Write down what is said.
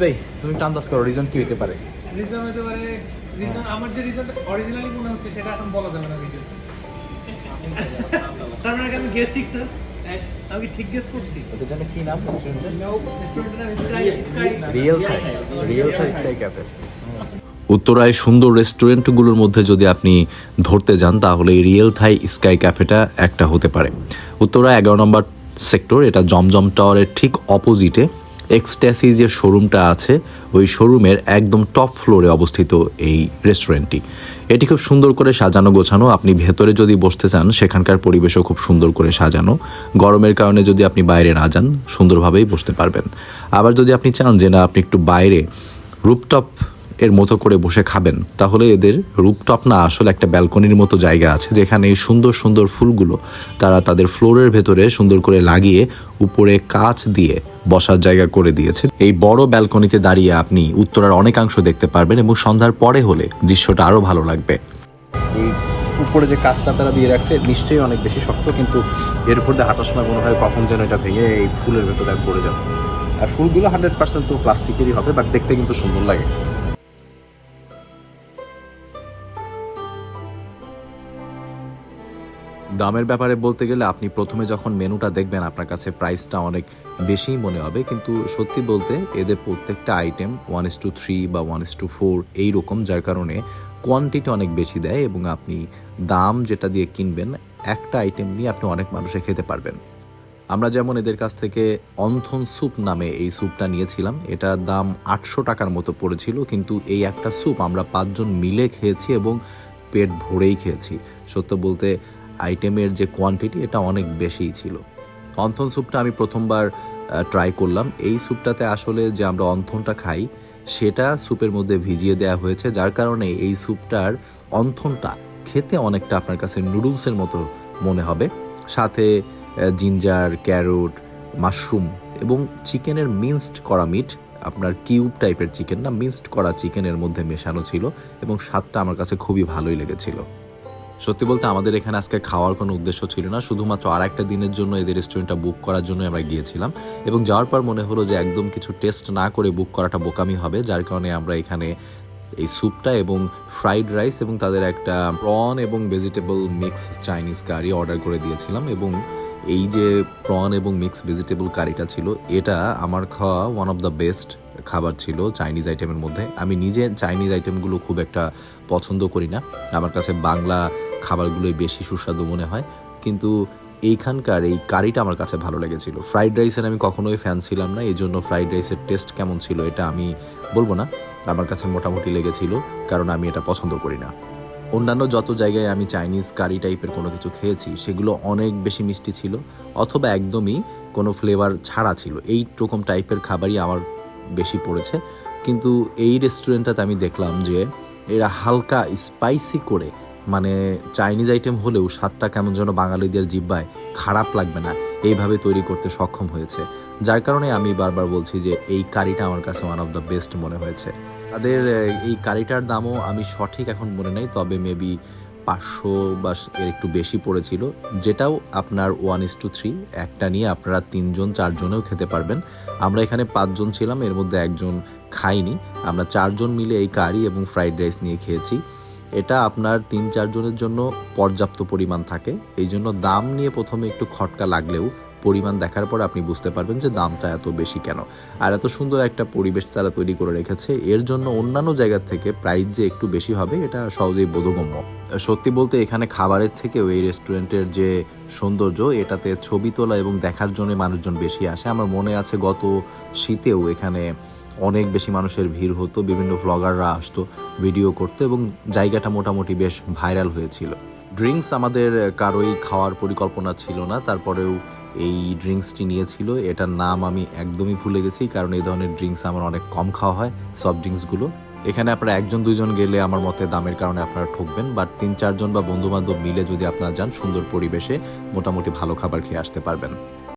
ভাই তুমি একটু আন্দাজ করো রিজন কি হতে পারে? রিজন হতে পারে রিজন আমার যে রিজন অরিজিনালি মনে হচ্ছে সেটা এখন বলা যাবে না ভিডিও তার মানে আমি গেস ঠিক স্যার আমি ঠিক গেস করছি? ওদের জন্য কি নাম রেস্টুরেন্টের রেস্টুরেন্টের নাম Sky Sky Real Thai Real Thai Sky Cafe উত্তরায় সুন্দর রেস্টুরেন্টগুলোর মধ্যে যদি আপনি ধরতে যান তাহলে রিয়েল থাই স্কাই ক্যাফেটা একটা হতে পারে। উত্তরা এগারো নম্বর সেক্টর এটা জমজম টাওয়ারের ঠিক অপোজিটে এক্সট্যাসি যে শোরুমটা আছে, ওই শোরুমের একদম টপ ফ্লোরে অবস্থিত এই রেস্টুরেন্টটি এটি খুব সুন্দর করে সাজানো, গোছানো। আপনি ভেতরে যদি বসতে চান, সেখানকার পরিবেশও খুব সুন্দর করে সাজানো। গরমের কারণে যদি আপনি বাইরে না যান, সুন্দরভাবেই বসতে পারবেন। আবার যদি আপনি চান যে, না, আপনি একটু বাইরে রুপটপ এর মতো করে বসে খাবেন, তাহলে এদের রুপটপ না আসলে একটা ব্যালকনির মতো জায়গা আছে, যেখানে এই সুন্দর সুন্দর ফুলগুলো তারা তাদের ফ্লোরের ভেতরে সুন্দর করে লাগিয়ে উপরে কাচ দিয়ে বসার জায়গা করে দিয়েছে। এই বড় ব্যালকনিতে দাঁড়িয়ে আপনি উত্তরার অনেকাংশ দেখতে পারবেন এবং সন্ধ্যার পরে হলে দৃশ্যটা আরও ভালো লাগবে। উপরে যে কাজটা তারা দিয়ে রাখছে, নিশ্চয়ই অনেক বেশি শক্ত, কিন্তু এর উপর দিয়ে হাঁটার সময় মনে হয় কখন যেন এটা ভেঙে এই ফুলের ভেতরে পড়ে যাবে। আর ফুলগুলো হান্ড্রেড পার্সেন্ট তো প্লাস্টিকেরই হবে বাট দেখতে কিন্তু সুন্দর লাগে। দামের ব্যাপারে বলতে গেলে আপনি প্রথমে যখন মেনুটা দেখবেন, আপনার কাছে প্রাইসটা অনেক বেশিই মনে হবে। কিন্তু সত্যি বলতে এদের প্রত্যেকটা item one is to three বা ওয়ান ইস টু ফোর এইরকম, যার কারণে কোয়ান্টিটি অনেক বেশি দেয় এবং আপনি দাম যেটা দিয়ে কিনবেন, একটা আইটেম নিয়ে আপনি অনেক মানুষে খেতে পারবেন। আমরা যেমন এদের কাছ থেকে অন্থন স্যুপ নামে এই স্যুপটা নিয়েছিলাম এটার দাম আটশো টাকার মতো পড়েছিল, কিন্তু এই একটা স্যুপ আমরা পাঁচজন মিলে খেয়েছি এবং পেট ভরেই খেয়েছি। সত্য বলতে আইটেমের যে কোয়ান্টিটি এটা অনেক বেশিই ছিল। অন্থন স্যুপটা আমি প্রথমবার ট্রাই করলাম। এই স্যুপটাতে আসলে যে আমরা অন্থনটা খাই, সেটা স্যুপের মধ্যে ভিজিয়ে দেওয়া হয়েছে। যার কারণে এই স্যুপটার অন্থনটা খেতে অনেকটা আপনার কাছে নুডলসের মতো মনে হবে। সাথে জিঞ্জার ক্যারোট মাশরুম এবং চিকেনের মিন্সড করা মিট আপনার কিউব টাইপের চিকেন না মিন্সড করা চিকেনের মধ্যে মেশানো ছিল এবং স্বাদটা আমার কাছে খুবই ভালোই লেগেছিল। সত্যি বলতে আমাদের এখানে আজকে খাওয়ার কোনো উদ্দেশ্য ছিল না। শুধুমাত্র আর একটা দিনের জন্য এদের রেস্টুরেন্টটা বুক করার জন্য আমরা গিয়েছিলাম এবং যাওয়ার পর মনে হলো যে একদম কিছু টেস্ট না করে বুক করাটা বোকামি হবে, যার কারণে আমরা এখানে এই স্যুপটা এবং ফ্রাইড রাইস এবং তাদের একটা প্রন এবং vegetable mix Chinese curry order করে দিয়েছিলাম এবং এই যে প্রন এবং মিক্স ভেজিটেবল কারিটা ছিল, এটা আমার খাওয়া ওয়ান অফ দ্য বেস্ট খাবার ছিল চাইনিজ আইটেমের মধ্যে। আমি নিজে চাইনিজ আইটেমগুলো খুব একটা পছন্দ করি না। আমার কাছে বাংলা খাবারগুলোই বেশি সুস্বাদু মনে হয়। কিন্তু এইখানকার এই কারিটা আমার কাছে ভালো লেগেছিল। ফ্রাইড রাইসের আমি কখনোই ফ্যান ছিলাম না। এই জন্য ফ্রাইড রাইসের টেস্ট কেমন ছিল এটা আমি বলব না। আমার কাছে মোটামুটি লেগেছিল, কারণ আমি এটা পছন্দ করি না। অন্যান্য যত জায়গায় আমি চাইনিজ কারি টাইপের কোনো কিছু খেয়েছি, সেগুলো অনেক বেশি মিষ্টি ছিল, অথবা একদমই কোনো ফ্লেভার ছাড়া ছিল। এই রকম টাইপের খাবারই আমার বেশি পড়েছে। কিন্তু এই রেস্টুরেন্টটাতে আমি দেখলাম যে এরা হালকা স্পাইসি করে মানে চাইনিজ আইটেম হলেও স্বাদটা কেমন যেন বাঙালিদের জিব্বায় খারাপ লাগবে না, এইভাবে তৈরি করতে সক্ষম হয়েছে। যার কারণে আমি বারবার বলছি যে এই কারিটা আমার কাছে ওয়ান অফ দ্য বেস্ট মনে হয়েছে। তাদের, এই কারিটার দামও আমি সঠিক এখন মনে নেই, তবে মেবি পাঁচশো বা এর একটু বেশি পড়েছিল, যেটাও আপনার ওয়ান ইস টু থ্রি একটা নিয়ে আপনারা তিনজন, চারজনেও খেতে পারবেন। আমরা এখানে পাঁচজন ছিলাম, এর মধ্যে একজন খাইনি। আমরা চারজন মিলে এই কারি এবং ফ্রাইড রাইস নিয়ে খেয়েছি। এটা আপনার তিন, চারজনের জন্য পর্যাপ্ত পরিমাণ থাকে। এই জন্য দাম নিয়ে প্রথমে একটু খটকা লাগলেও পরিমাণ দেখার পর আপনি বুঝতে পারবেন যে দামটা এত বেশি কেন। আর এত সুন্দর একটা পরিবেশ তারা তৈরি করে রেখেছে। এর জন্য অন্যান্য জায়গার থেকে প্রাইস যে একটু বেশি হবে, এটা সহজেই বোধগম্য। সত্যি বলতে এখানে খাবারের থেকেও এই রেস্টুরেন্টের যে সৌন্দর্য, এটাতে ছবি তোলা এবং দেখার জন্য মানুষজন বেশি আসে। আমার মনে আছে গত শীতেও এখানে অনেক বেশি মানুষের ভিড় হতো, বিভিন্ন ব্লগাররা আসতো ভিডিও করতো এবং জায়গাটা মোটামুটি বেশ ভাইরাল হয়েছিল। ড্রিঙ্কস আমাদের কারোই খাওয়ার পরিকল্পনা ছিল না, তারপরেও এই ড্রিঙ্কসটি নিয়েছিল। এটার নাম আমি একদমই ভুলে গেছি কারণ এই ধরনের ড্রিঙ্কস আমার অনেক কম খাওয়া হয়, সফট ড্রিঙ্কসগুলো। এখানে আপনারা একজন, দুজন গেলে আমার মতে দামের কারণে আপনারা ঠকবেন, বাট তিন, চারজন বা বন্ধুবান্ধব মিলে যদি আপনারা যান, সুন্দর পরিবেশে মোটামুটি ভালো খাবার খেয়ে আসতে পারবেন।